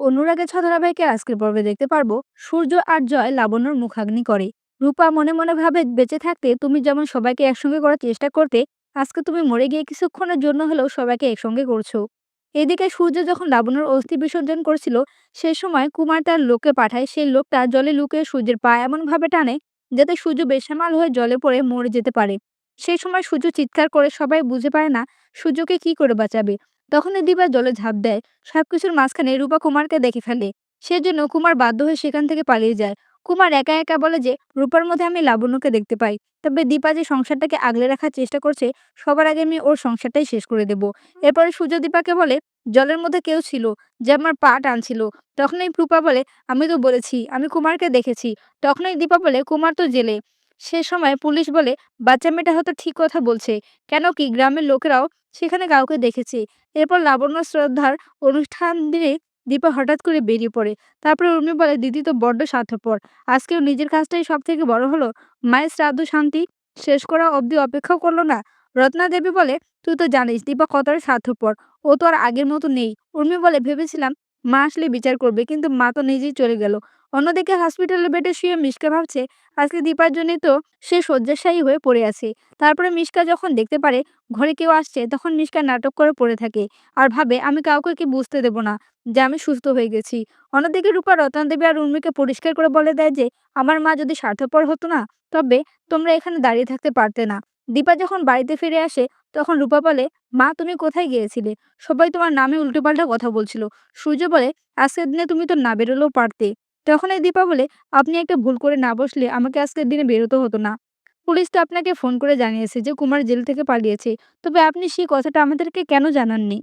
অনুরাগের ছ ধারাবাহিকে আজকের পর্বে দেখতে পারব, সূর্য আর জয় লাবণ্যর মুখাগ্নি করে। রূপা মনে মনে ভাবে বেঁচে থাকতে তুমি যেমন সবাইকে একসঙ্গে করার চেষ্টা করতে, আজকে তুমি মরে গিয়ে কিছুক্ষণের জন্য হলেও সবাইকে একসঙ্গে করছ। এদিকে সূর্য যখন লাবণ্যর অস্থি বিসর্জন করছিল, সে সময় কুমার তার লোককে পাঠায়। সেই লোকটা জলে লুকিয়ে সূর্যের পা এমনভাবে টানে যাতে সূর্য বেসামাল হয়ে জলে পড়ে মরে যেতে পারে। সেই সময় সূর্য চিৎকার করে সবাই বুঝে পায় না, সূর্যকে কি করে বাঁচাবে। তখনই দিবা জলে ঝাঁপ দেয়। সবকিছুর মাঝখানে রূপা কুমারকে দেখে ফেলে। সেজন্য কুমার বাধ্য হয়ে সেখান থেকে পালিয়ে যায়। কুমার একা একা বলে যে, রূপার মধ্যে আমি লাবণ্যকে দেখতে পাই। তবে দীপা যে সংসারটাকে আগলে রাখার চেষ্টা করছে, সবার আগে আমি ওর সংসারটাই শেষ করে দেব। এরপরে সূর্য দীপাকে বলে, জলের মধ্যে কেউ ছিল যে আমার পা টানছিল। তখনই রূপা বলে, আমি তো বলেছি, আমি কুমারকে দেখেছি। তখনই দীপা বলে, কুমার তো জেলে। সে সময় পুলিশ বলে, বাচ্চা মেয়েটা হয়তো ঠিক কথা বলছে। কেন কি গ্রামের লোকেরাও সেখানে কাউকে দেখেছে। এরপর লাবণ্য শ্রদ্ধার অনুষ্ঠান দিয়ে দীপা হঠাৎ করে বেরিয়ে পড়ে। তারপরে উর্মি বলে, দিদি তো বড্ড স্বার্থপর। আজকেও নিজের কাজটাই সব থেকে বড় হলো। মায়ের শ্রাদ্ধ শান্তি শেষ করা অবধি অপেক্ষা করল না। রত্না দেবী বলে, তুই তো জানিস, দীপা কতটা স্বার্থপর। ও তো আর আগের মতো নেই। উর্মি বলে, ভেবেছিলাম মা আসলে বিচার করবে, কিন্তু মা তো নিজেই চলে গেল। অন্যদিকে হসপিটালের বেডে শুয়ে মিশকা ভাবছে, আজকে দীপার জন্যই তো সে শয্যাশায়ী হয়ে পড়ে আছে। তারপরে মিশকা যখন দেখতে পারে, ঘরে কেউ আসছে, তখন মিশকা নাটক করে পড়ে থাকে আর ভাবে, আমি কাউকে কি বুঝতে দেব না যে আমি সুস্থ হয়ে গেছি? অন্যদিকে রূপা রত্নাদেবী আর উর্মিকে পরিষ্কার করে বলে দেয় যে, আমার মা যদি স্বার্থপর হতো না, তবে তোমরা এখানে দাঁড়িয়ে থাকতে পারতে না। দীপা যখন বাড়িতে ফিরে আসে, তখন রূপা বলে, মা, তুমি কোথায় গিয়েছিলে? সবাই তোমার নামে উল্টোপাল্টা কথা বলছিল। সূর্য বলে, আজকের দিনে তুমি তো না বেরোলেও পারতে। তখন এই দীপা বলে, আপনি একটা ভুল করে না বসলে আমাকে আজকের দিনে বেরোতে হতো না। পুলিশ তো আপনাকে ফোন করে জানিয়েছে যে, কুমার জেল থেকে পালিয়েছে। তবে আপনি সেই কথাটা আমাদেরকে কেন জানাননি?